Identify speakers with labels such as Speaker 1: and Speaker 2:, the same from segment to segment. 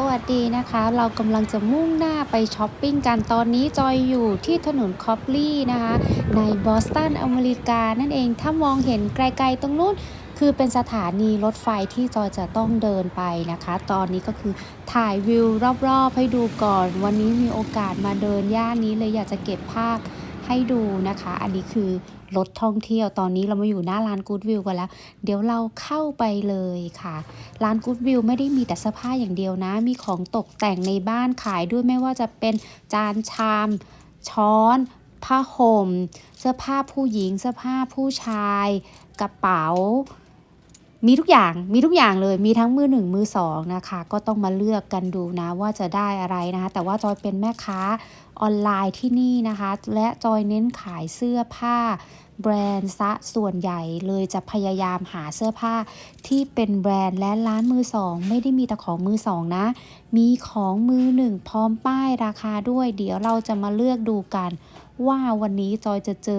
Speaker 1: สวัสดีนะคะ เรากำลังจะมุ่งหน้าไปช้อปปิ้งกันตอนนี้จอยอยู่ที่ถนนคอปลีย์นะคะ ในบอสตันอเมริกานั่นเองถ้ามองเห็นไกลๆตรงนู้นคือเป็นสถานีรถไฟที่จอยจะต้องเดินไปนะคะ ตอนนี้ก็คือถ่ายวิวรอบๆให้ดูก่อน วันนี้มีโอกาสมาเดินย่านนี้เลยอยากจะเก็บภาพ ให้ดูนะคะ อันนี้คือรถท่องเที่ยวตอนนี้เรามาอยู่หน้าร้านกู๊ดวิวกันแล้ว เดี๋ยวเราเข้าไปเลยค่ะ ร้านกู๊ดวิวไม่ได้มีแต่เสื้อผ้าอย่างเดียวนะ มีของตกแต่งในบ้านขายด้วยไม่ว่าจะเป็นจานชาม ช้อน ผ้าห่ม เสื้อผ้าผู้หญิง เสื้อผ้าผู้ชาย กระเป๋า มีทุกอย่างมีทุกอย่างเลยมีทั้งมือหนึ่งมือสองนะคะ ก็ต้องมาเลือกกันดูนะว่าจะได้อะไรนะคะ แต่ว่าจอยเป็นแม่ค้าออนไลน์ที่นี่นะคะ และจอยเน้นขายเสื้อผ้าแบรนด์ซะส่วนใหญ่เลยจะพยายามหาเสื้อผ้าที่เป็นแบรนด์และร้านมือสอง ไม่ได้มีแต่ของมือสองนะ มีของมือหนึ่งพร้อมป้ายราคาด้วย เดี๋ยวเราจะมาเลือกดูกัน ว่าวันนี้จอยจะเจอ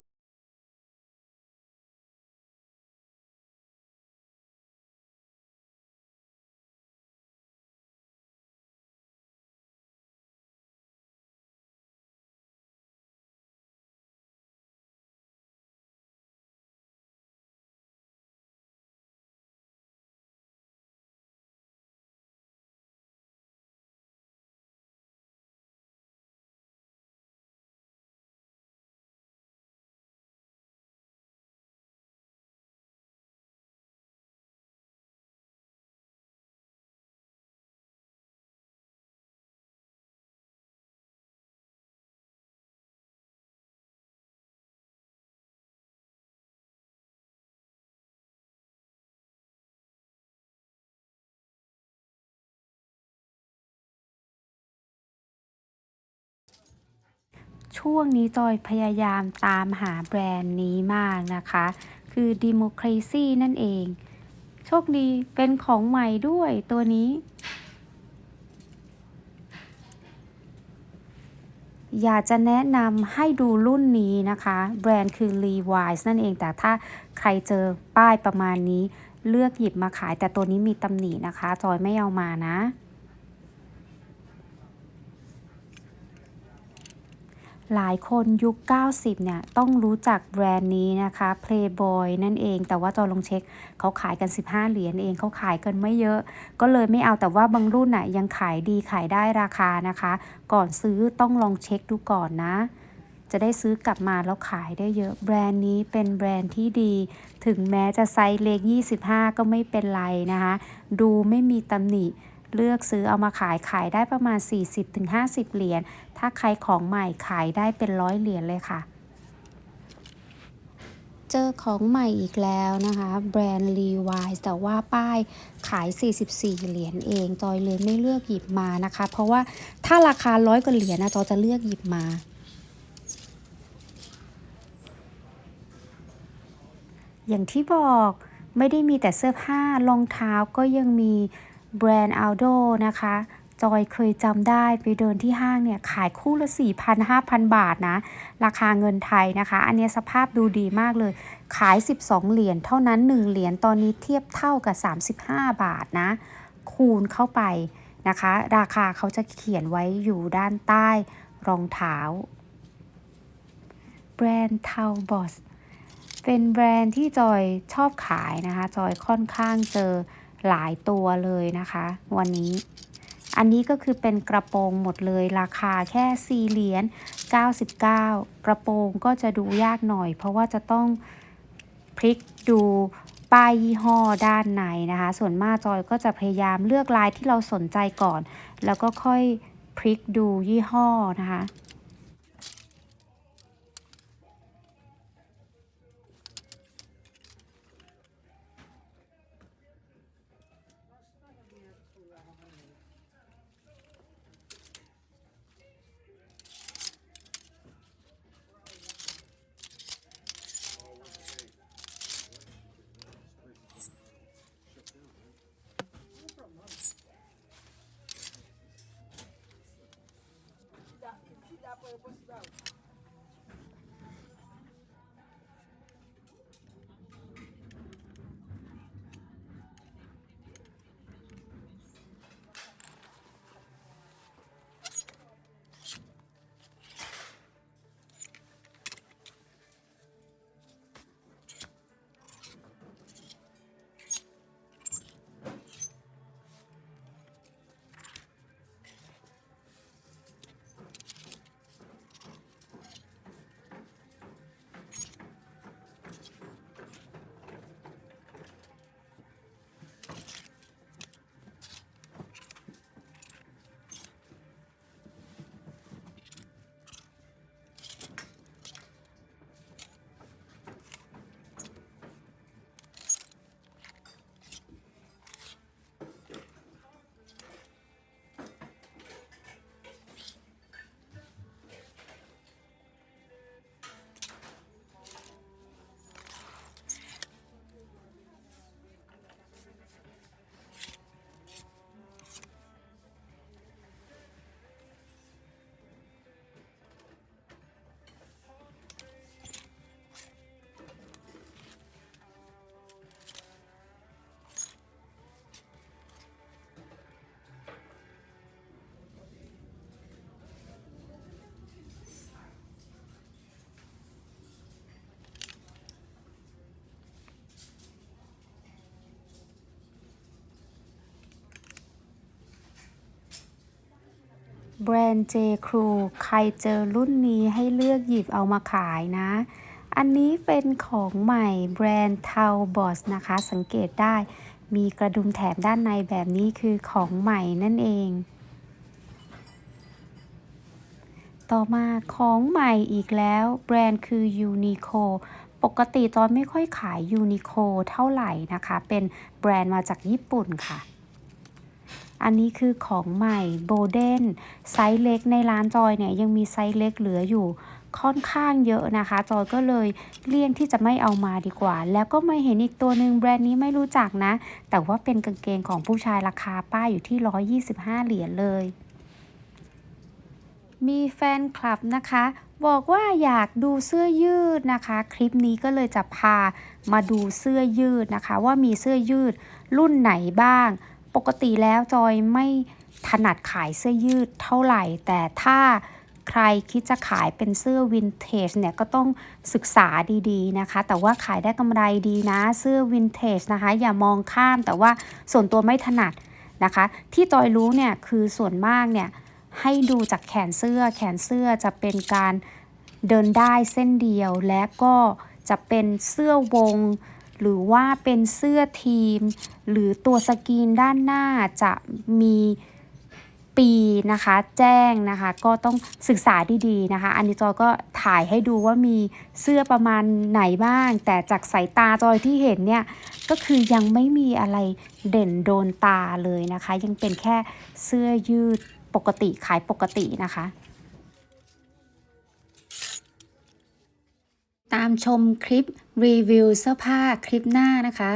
Speaker 1: ช่วงนี้จอยพยายามตามหาแบรนด์นี้มากนะคะ คือ Democracy นั่นเอง โชคดีเป็นของใหม่ด้วยตัวนี้ อยากจะแนะนำให้ดูรุ่นนี้นะคะ แบรนด์คือ Levi's นั่นเอง แต่ถ้าใครเจอป้ายประมาณนี้ เลือกหยิบมาขายแต่ตัวนี้มีตำหนินะคะ จอยไม่เอามานะ หลายคนยุค 90 เนี่ย ต้องรู้จักแบรนด์นี้นะคะ Playboy นั่นเอง แต่ว่าจอลองเช็คเขาขายกัน 15 เหรียญเองเขาขายกันไม่เยอะ ก็เลยไม่เอาแต่ว่าบางรุ่นน่ะยังขายดีขายได้ราคานะคะ ก่อนซื้อต้องลองเช็คดูก่อนนะ จะได้ซื้อกลับมาแล้วขายได้เยอะ แบรนด์นี้เป็นแบรนด์ที่ดี ถึงแม้จะไซส์เล็ก 25 ก็ไม่เป็นไรนะคะ ดูไม่มีตำหนิ เลือกซื้อเอามาขายขายได้ประมาณ 40-50 เหรียญ ถ้าใครของใหม่ขายได้เป็นร้อยเหรียญเลยค่ะ เจอของใหม่อีกแล้วนะคะ แบรนด์ Levi's แต่ว่าป้ายขาย 44 เหรียญเอง จอยเลยไม่เลือกหยิบมานะคะ เพราะว่าถ้าราคาร้อยกว่าเหรียญนะจอยจะเลือกหยิบมาอย่างที่บอกไม่ได้มีแต่เสื้อผ้ารองเท้าก็ยังมี แบรนด์ Aldo นะคะ จอยเคยจำได้ไปเดินที่ห้างเนี่ย ขายคู่ละ 4,000 5,000 บาทนะ ราคาเงินไทยนะคะ อันเนี้ยสภาพดูดีมากเลย ขาย 12 เหรียญเท่านั้น 1 เหรียญตอนนี้เทียบเท่ากับ 35 บาทนะ คูณเข้าไปนะคะ ราคาเขาจะเขียนไว้อยู่ด้านใต้รองเท้า แบรนด์เทาบอสเป็นแบรนด์ที่จอยชอบขายนะคะ จอยค่อนข้างเจอ หลายตัวเลยนะคะ วันนี้ อันนี้ก็คือเป็นกระโปรงหมดเลยราคาแค่ 4 เหรียญ 99 กระโปรงก็จะดูยากหน่อย เพราะว่าจะต้องพลิกดูป้ายยี่ห้อด้านในนะคะ ส่วนมากจอยก็จะพยายามเลือกลายที่เราสนใจก่อน แล้วก็ค่อยพลิกดูยี่ห้อนะคะ
Speaker 2: dá
Speaker 1: eu posso dar. บรนด์ J. Crew ใครเจอรุ่นนี้ให้เลือกหยิบเอามาขายนะ อันนี้เป็นของใหม่แบรนด์ t a l b o s นะคะ สังเกตได้ มีกระดุมแถมด้านในแบบนี้คือของใหม่นั่นเอง ต่อมาของใหม่อีกแล้ว แบรนด์คือ Uniqlo ปกติตอนไม่ค่อยขาย Uniqlo เท่าไหร่นะคะ เป็นแบรนด์มาจากญี่ปุ่นค่ะ อันนี้คือของใหม่โบเดนไซส์เล็กในร้านจอยเนี่ยยังมีไซส์เล็กเหลืออยู่ค่อนข้างเยอะนะคะ จอยก็เลยเลี่ยงที่จะไม่เอามาดีกว่า แล้วก็มาเห็นอีกตัวหนึ่งแบรนด์นี้ไม่รู้จักนะ แต่ว่าเป็นกางเกงของผู้ชายราคาป้ายอยู่ที่ 125 เหรียญเลย มีแฟนคลับนะคะ บอกว่าอยากดูเสื้อยืดนะคะ คลิปนี้ก็เลยจะพามาดูเสื้อยืดนะคะ ว่ามีเสื้อยืดรุ่นไหนบ้าง ปกติแล้วจอยไม่ถนัดขายเสื้อยืดเท่าไหร่ แต่ถ้าใครคิดจะขายเป็นเสื้อวินเทจเนี่ยก็ต้องศึกษาดีๆนะคะ แต่ว่าขายได้กำไรดีนะเสื้อวินเทจนะคะ อย่ามองข้ามแต่ว่าส่วนตัวไม่ถนัดนะคะ ที่จอยรู้เนี่ยคือส่วนมากเนี่ยให้ดูจากแขนเสื้อ แขนเสื้อจะเป็นการเดินได้เส้นเดียวและก็จะเป็นเสื้อวง หรือว่าเป็นเสื้อทีม หรือตัวสกรีนด้านหน้าจะมีปีนะคะแจ้งนะคะก็ต้องศึกษาดีๆนะคะ อันนี้จอยก็ถ่ายให้ดูว่ามีเสื้อประมาณไหนบ้าง แต่จากสายตาจอยที่เห็นเนี่ยก็คือยังไม่มีอะไรเด่นโดนตาเลยนะคะ ยังเป็นแค่เสื้อยืดปกติขายปกตินะคะ ตามชมคลิปรีวิวเสื้อผ้าคลิปหน้านะคะ